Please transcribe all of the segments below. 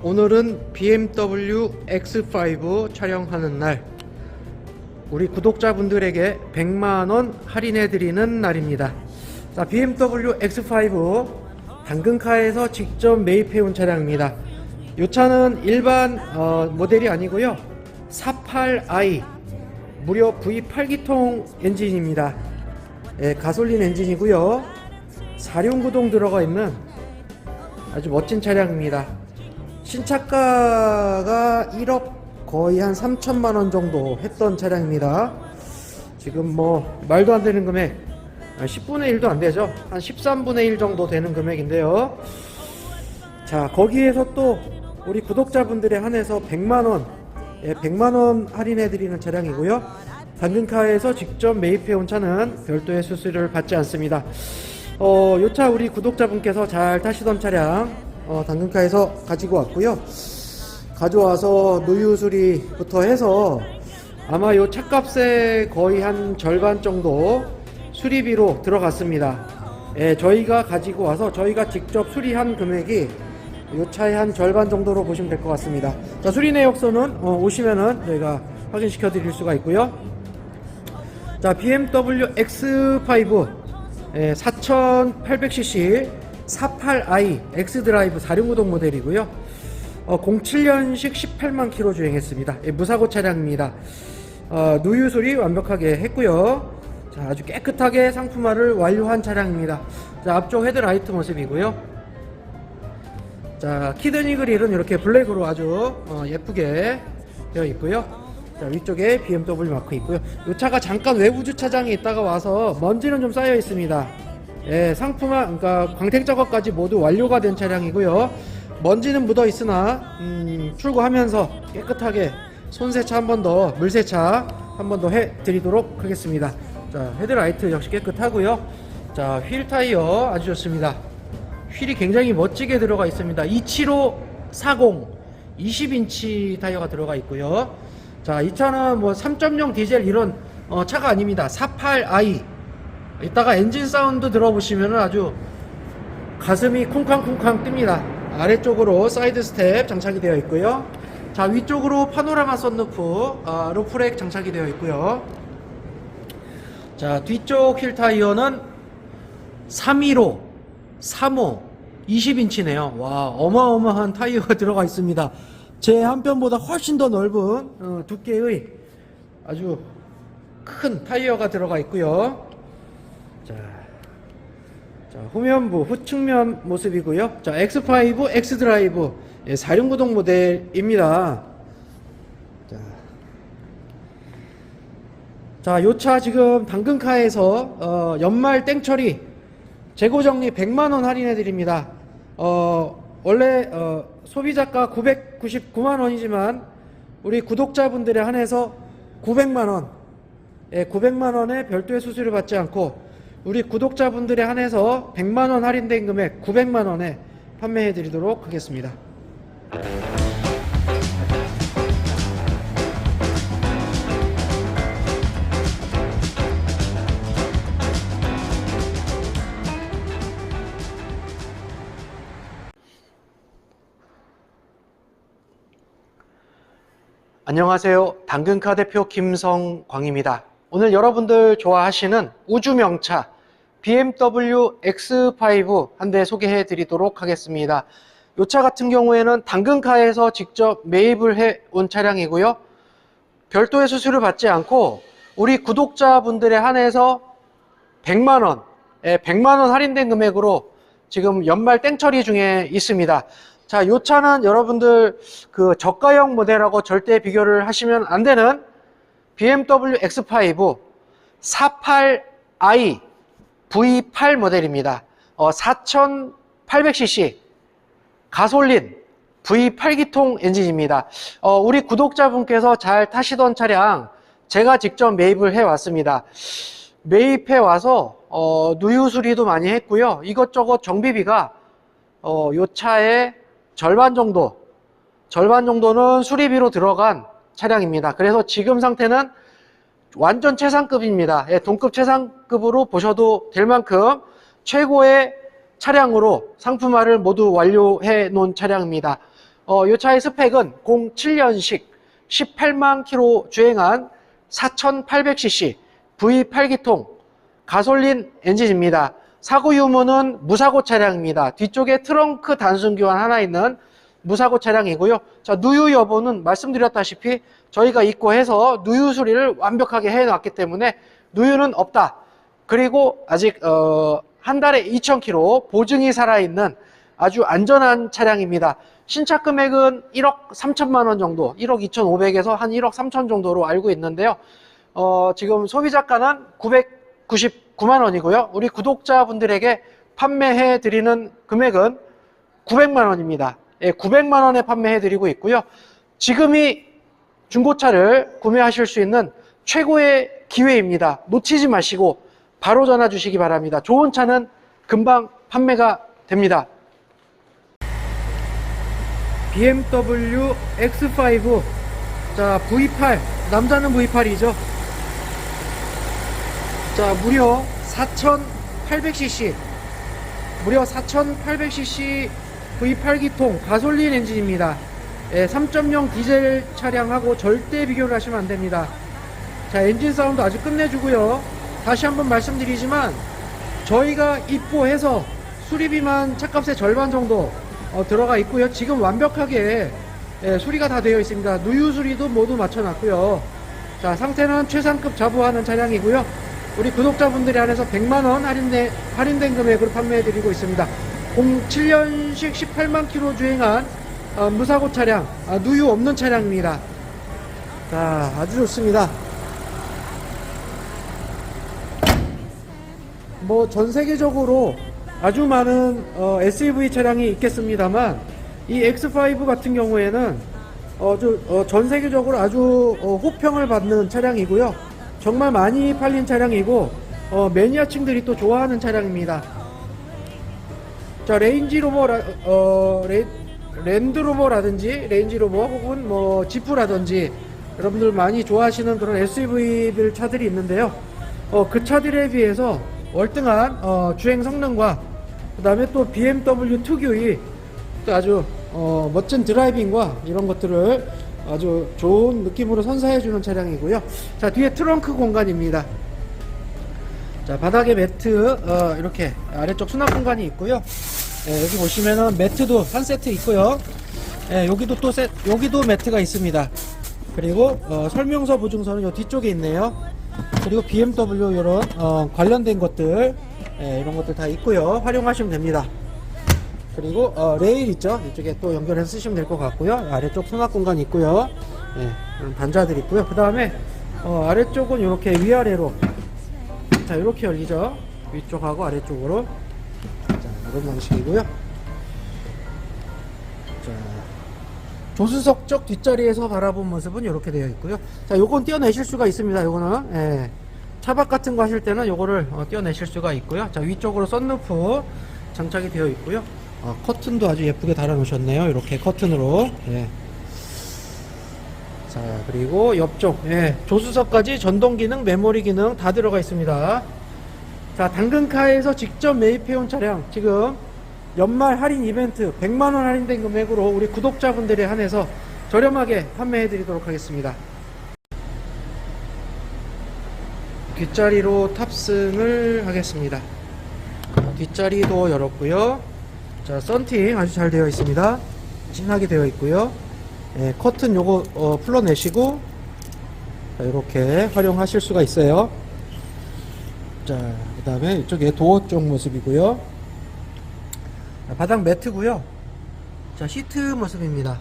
오늘은 BMW X5 촬영하는 날. 우리 구독자분들에게 100만원 할인해드리는 날입니다. 자, BMW X5 당근카에서 직접 매입해온 차량입니다. 이 차는 일반 어, 모델이 아니고요. 48i 무려 V8기통 엔진입니다. 예, 가솔린 엔진이고요. 4륜구동 들어가 있는 아주 멋진 차량입니다. 신차가가 1억 거의 한 3천만 원 정도 했던 차량입니다. 지금 뭐 말도 안 되는 금액, 아, 10분의 1도 안 되죠. 한 13분의 1 정도 되는 금액인데요. 자, 거기에서 또 우리 구독자분들에 한해서 100만 원, 예, 100만 원 할인해 드리는 차량이고요. 당근카에서 직접 매입해 온 차는 별도의 수수료를 받지 않습니다. 어, 요 차 우리 구독자분께서 잘 타시던 차량 어, 당근카에서 가지고 왔고요. 가져와서 누유 수리부터 해서 아마 요 차값의 거의 한 절반 정도 수리비로 들어갔습니다. 예, 저희가 가지고 와서 저희가 직접 수리한 금액이 요 차의 한 절반 정도로 보시면 될 것 같습니다. 자, 수리 내역서는 어, 오시면은 저희가 확인시켜 드릴 수가 있고요. 자, BMW X5 예, 4800cc 48i X드라이브 4륜구동 모델이고요. 어, 07년식 18만 킬로 주행했습니다. 예, 무사고 차량입니다. 어, 누유 수리 완벽하게 했고요. 자, 아주 깨끗하게 상품화를 완료한 차량입니다. 자, 앞쪽 헤드라이트 모습이고요. 자, 키드니 그릴은 이렇게 블랙으로 아주 어, 예쁘게 되어 있고요. 자, 위쪽에 BMW 마크 있고요. 이 차가 잠깐 외부 주차장에 있다가 와서 먼지는 좀 쌓여 있습니다. 예, 상품화, 그러니까 광택 작업까지 모두 완료가 된 차량이고요. 먼지는 묻어 있으나 음, 출고하면서 깨끗하게 손세차 한 번 더, 물세차 한 번 더 해드리도록 하겠습니다. 자, 헤드라이트 역시 깨끗하고요. 자, 휠 타이어 아주 좋습니다. 휠이 굉장히 멋지게 들어가 있습니다. 27540 20인치 타이어가 들어가 있고요. 자, 이 차는 뭐 3.0 디젤 이런 어, 차가 아닙니다. 48i. 이따가 엔진 사운드 들어보시면 아주 가슴이 쿵쾅쿵쾅 뜹니다. 아래쪽으로 사이드 스텝 장착이 되어 있고요. 자, 위쪽으로 파노라마 썬루프, 아, 루프렉 장착이 되어 있고요. 자, 뒤쪽 휠 타이어는 315, 3호, 20인치네요. 와, 어마어마한 타이어가 들어가 있습니다. 제 한 편보다 훨씬 더 넓은 어, 두께의 아주 큰 타이어가 들어가 있고요. 자, 자, 후면부, 후측면 모습이고요. 자, X5 X드라이브 예, 4륜구동 모델입니다. 자, 자, 요 차 지금 당근카에서 어, 연말 땡처리 재고 정리 100만 원 할인해 드립니다. 어, 원래 어, 소비자가 999만 원이지만 우리 구독자분들에 한해서 900만 원, 예, 900만 원의 별도의 수수료 받지 않고 우리 구독자분들에 한해서 100만 원 할인된 금액 900만 원에 판매해 드리도록 하겠습니다. 안녕하세요. 당근카 대표 김성광입니다. 오늘 여러분들 좋아하시는 우주명차 BMW X5 한 대 소개해 드리도록 하겠습니다. 이 차 같은 경우에는 당근카에서 직접 매입을 해 온 차량이고요. 별도의 수수료 받지 않고 우리 구독자분들에 한해서 100만원, 100만원 할인된 금액으로 지금 연말 땡처리 중에 있습니다. 자, 이 차는 여러분들 그 저가형 모델하고 절대 비교를 하시면 안 되는 BMW X5 48i V8 모델입니다. 어, 4800cc 가솔린 V8기통 엔진입니다. 어, 우리 구독자분께서 잘 타시던 차량 제가 직접 매입을 해 왔습니다. 매입해 와서 어, 누유 수리도 많이 했고요. 이것저것 정비비가 어, 요 차의 절반 정도, 절반 정도는 수리비로 들어간 차량입니다. 그래서 지금 상태는 완전 최상급입니다. 예, 동급 최상급으로 보셔도 될 만큼 최고의 차량으로 상품화를 모두 완료해 놓은 차량입니다. 어, 이 차의 스펙은 07년식 18만 킬로 주행한 4800cc V8기통 가솔린 엔진입니다. 사고 유무는 무사고 차량입니다. 뒤쪽에 트렁크 단순 교환 하나 있는 무사고 차량이고요. 자, 누유 여부는 말씀드렸다시피 저희가 입고해서 누유 수리를 완벽하게 해놨기 때문에 누유는 없다. 그리고 아직 어, 한 달에 2,000km 보증이 살아있는 아주 안전한 차량입니다. 신차 금액은 1억 3천만 원 정도, 1억 2,500에서 한 1억 3천 정도로 알고 있는데요. 어, 지금 소비자가는 999만 원이고요. 우리 구독자분들에게 판매해 드리는 금액은 900만 원입니다. 예, 900만 원에 판매해 드리고 있고요. 지금이 중고차를 구매하실 수 있는 최고의 기회입니다. 놓치지 마시고 바로 전화 주시기 바랍니다. 좋은 차는 금방 판매가 됩니다. BMW X5 자 V8 남자는 V8이죠 자 무려 4800cc 무려 4800cc V8기통 가솔린 엔진입니다 예, 3.0 디젤 차량하고 절대 비교를 하시면 안 됩니다 자 엔진 사운드 아주 끝내주고요 다시 한번 말씀드리지만 저희가 입고해서 수리비만 차값의 절반 정도 어, 들어가 있고요. 지금 완벽하게 예, 수리가 다 되어 있습니다. 누유 수리도 모두 맞춰놨고요. 자 상태는 최상급 자부하는 차량이고요. 우리 구독자분들이 한해서 100만원 할인된, 할인된 금액으로 판매해드리고 있습니다. 07년식 18만 킬로 주행한 어, 무사고 차량, 아, 누유 없는 차량입니다. 자 아주 좋습니다. 뭐 전 세계적으로 아주 많은 어, SUV 차량이 있겠습니다만 이 X5 같은 경우에는 어, 저, 어, 전 세계적으로 아주 어, 호평을 받는 차량이고요. 정말 많이 팔린 차량이고 어, 매니아층들이 또 좋아하는 차량입니다. 자 레인지 로버 라, 어, 레, 랜드로버라든지 레인지 로버 혹은 뭐 지프라든지 여러분들 많이 좋아하시는 그런 SUV들 차들이 있는데요. 어, 그 차들에 비해서 월등한 어, 주행 성능과 그 다음에 또 BMW 특유의 또 아주 어, 멋진 드라이빙과 이런 것들을 아주 좋은 느낌으로 선사해주는 차량이고요. 자 뒤에 트렁크 공간입니다. 자 바닥에 매트 어, 이렇게 아래쪽 수납 공간이 있고요. 예, 여기 보시면은 매트도 한 세트 있고요. 예, 여기도 또 세, 여기도 매트가 있습니다. 그리고 어, 설명서 보증서는 요 뒤쪽에 있네요. 그리고 BMW 이런 어, 관련된 것들 예, 이런 것들 다 있고요. 활용하시면 됩니다. 그리고 어, 레일 있죠. 이쪽에 또 연결해서 쓰시면 될 것 같고요. 아래쪽 수납 공간 있고요. 예, 단자들 있고요. 그 다음에 어, 아래쪽은 이렇게 위아래로 자 이렇게 열리죠. 위쪽하고 아래쪽으로 자 이런 방식이고요. 자 조수석 쪽 뒷자리에서 바라본 모습은 이렇게 되어 있고요. 자, 요건 떼어내실 수가 있습니다. 요거는 예. 차박 같은 거 하실 때는 요거를 어, 떼어내실 수가 있고요. 자, 위쪽으로 썬루프 장착이 되어 있고요. 어, 커튼도 아주 예쁘게 달아 놓으셨네요. 이렇게 커튼으로. 예. 자, 그리고 옆쪽 예. 조수석까지 전동 기능, 메모리 기능 다 들어가 있습니다. 자, 당근카에서 직접 매입해온 차량 지금 연말 할인 이벤트 100만원 할인된 금액으로 우리 구독자분들에 한해서 저렴하게 판매해 드리도록 하겠습니다. 뒷자리로 탑승을 하겠습니다. 뒷자리도 열었고요. 자, 썬팅 아주 잘 되어 있습니다. 진하게 되어 있고요. 예, 커튼 요거 어, 풀어내시고 자, 이렇게 활용하실 수가 있어요. 자, 그 다음에 이쪽에 도어 쪽 모습이고요. 자, 바닥 매트고요. 자, 시트 모습입니다.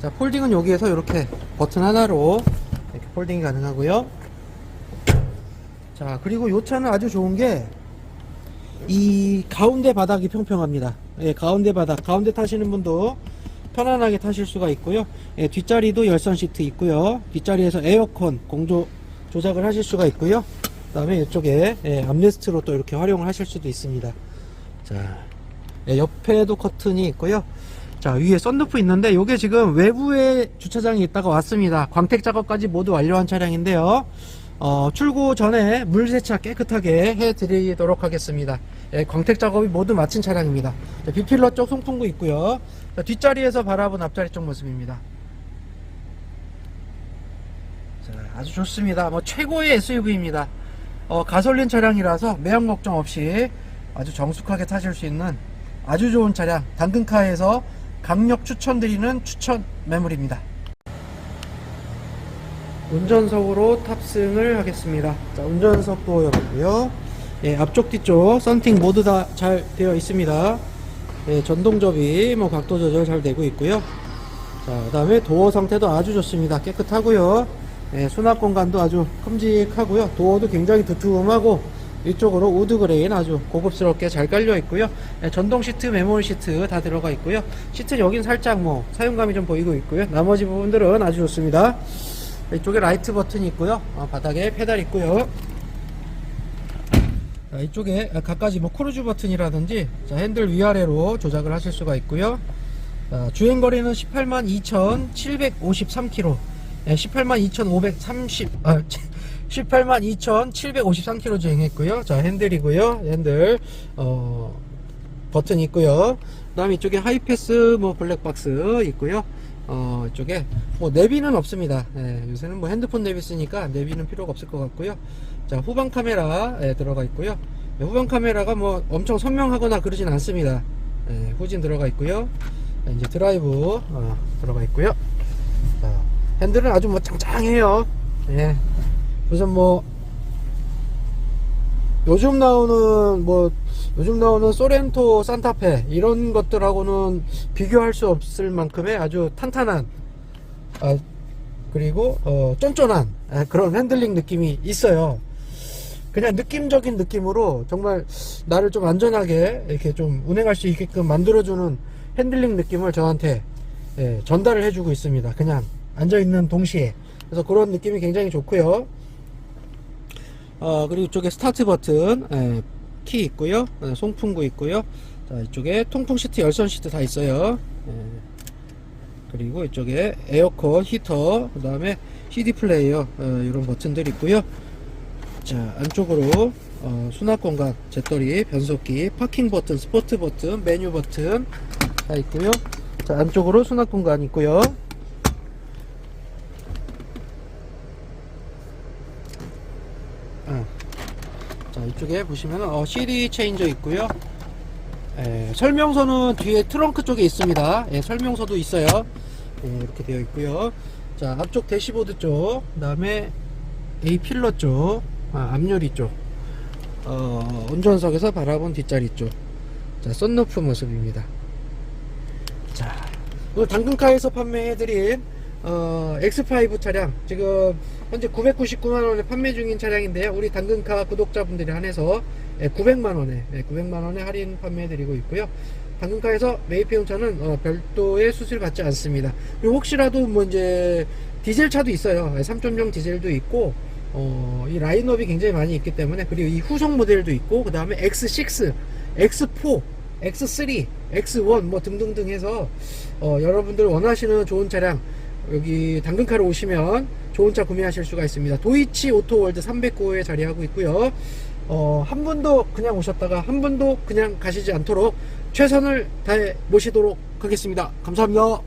자, 폴딩은 여기에서 이렇게 버튼 하나로 이렇게 폴딩이 가능하고요. 자, 그리고 이 차는 아주 좋은 게 이 가운데 바닥이 평평합니다. 예, 가운데 바닥, 가운데 타시는 분도 편안하게 타실 수가 있고요. 예, 뒷자리도 열선 시트 있고요. 뒷자리에서 에어컨 공조 조작을 하실 수가 있고요. 그 다음에 이쪽에 예, 암레스트로 또 이렇게 활용을 하실 수도 있습니다. 자, 예, 옆에도 커튼이 있고요. 자, 위에 썬루프 있는데 요게 지금 외부에 주차장이 있다가 왔습니다. 광택 작업까지 모두 완료한 차량인데요. 어, 출고 전에 물 세차 깨끗하게 해드리도록 하겠습니다. 예, 광택 작업이 모두 마친 차량입니다. 자, 비필러 쪽 송풍구 있고요. 자, 뒷자리에서 바라본 앞자리 쪽 모습입니다. 자, 아주 좋습니다. 뭐 최고의 SUV입니다. 어, 가솔린 차량이라서 매연 걱정 없이 아주 정숙하게 타실 수 있는 아주 좋은 차량 당근카에서 강력 추천드리는 추천 매물입니다. 운전석으로 탑승을 하겠습니다. 자, 운전석도 열었고요. 예, 앞쪽 뒤쪽 썬팅 모두 다 잘 되어 있습니다. 예, 전동 접이 뭐 각도 조절 잘 되고 있고요. 자, 그다음에 도어 상태도 아주 좋습니다. 깨끗하고요. 예, 수납 공간도 아주 큼직하고요. 도어도 굉장히 두툼하고 이쪽으로 우드 그레인 아주 고급스럽게 잘 깔려 있고요. 예, 전동 시트, 메모리 시트 다 들어가 있고요. 시트 여긴 살짝 뭐 사용감이 좀 보이고 있고요. 나머지 부분들은 아주 좋습니다. 이쪽에 라이트 버튼이 있고요. 어, 바닥에 페달 있고요. 자, 이쪽에 각가지 뭐 크루즈 버튼이라든지 자, 핸들 위아래로 조작을 하실 수가 있고요. 자, 주행 거리는 18만 2,753km. 네, 18만 2,530, 아, 18만 2,753km 주행했고요. 자, 핸들이고요. 핸들, 어, 버튼 있고요. 그 다음에 이쪽에 하이패스, 뭐, 블랙박스 있고요. 어, 이쪽에, 뭐, 내비는 없습니다. 예, 요새는 뭐 핸드폰 내비 쓰니까 내비는 필요가 없을 것 같고요. 자, 후방 카메라, 예, 들어가 있고요. 예, 후방 카메라가 뭐 엄청 선명하거나 그러진 않습니다. 예, 후진 들어가 있고요. 자, 이제 드라이브, 어, 들어가 있고요. 자, 핸들은 아주 뭐 짱짱해요. 예. 우선 뭐, 요즘 나오는 뭐 요즘 나오는 소렌토 산타페 이런 것들하고는 비교할 수 없을 만큼의 아주 탄탄한 아, 그리고 어, 쫀쫀한 아, 그런 핸들링 느낌이 있어요. 그냥 느낌적인 느낌으로 정말 나를 좀 안전하게 이렇게 좀 운행할 수 있게끔 만들어주는 핸들링 느낌을 저한테 예, 전달을 해주고 있습니다. 그냥 앉아있는 동시에. 그래서 그런 느낌이 굉장히 좋고요. 어, 그리고 이쪽에 스타트 버튼, 예, 키 있고요. 예, 송풍구 있고요. 자, 이쪽에 통풍 시트, 열선 시트 다 있어요. 예. 그리고 이쪽에 에어컨, 히터, 그 다음에 CD 플레이어, 어, 이런 버튼들 있고요. 자, 안쪽으로 어, 수납 공간, 재떨이, 변속기, 파킹 버튼, 스포트 버튼, 메뉴 버튼 다 있고요. 자, 안쪽으로 수납 공간 있고요. 아. 자, 이 쪽에 보시면 어, CD 체인저 있고요. 예, 설명서는 뒤에 트렁크 쪽에 있습니다. 예, 설명서도 있어요. 예, 이렇게 되어 있고요. 자, 앞쪽 대시보드 쪽, 그 다음에 A 필러 쪽, 아, 앞유리 쪽, 어, 운전석에서 바라본 뒷자리 쪽. 자, 썬루프 모습입니다. 자, 오늘 당근카에서 판매해드린 어, X5 차량 지금 현재 999만원에 판매 중인 차량인데요. 우리 당근카 구독자분들이 한해서 900만원에 900만원에 할인 판매해드리고 있고요. 당근카에서 매입해용차는 어, 별도의 수수료 받지 않습니다. 그리고 혹시라도 뭐 이제 디젤 차도 있어요. 3.0 디젤도 있고 어, 이 라인업이 굉장히 많이 있기 때문에 그리고 이 후속 모델도 있고 그 다음에 X6 X4 X3, X1 뭐 등등등 해서 어, 여러분들 원하시는 좋은 차량 여기 당근카로 오시면 좋은 차 구매하실 수가 있습니다. 도이치 오토월드 309호에 자리하고 있고요. 어, 한 분도 그냥 오셨다가 한 분도 그냥 가시지 않도록 최선을 다해 모시도록 하겠습니다. 감사합니다.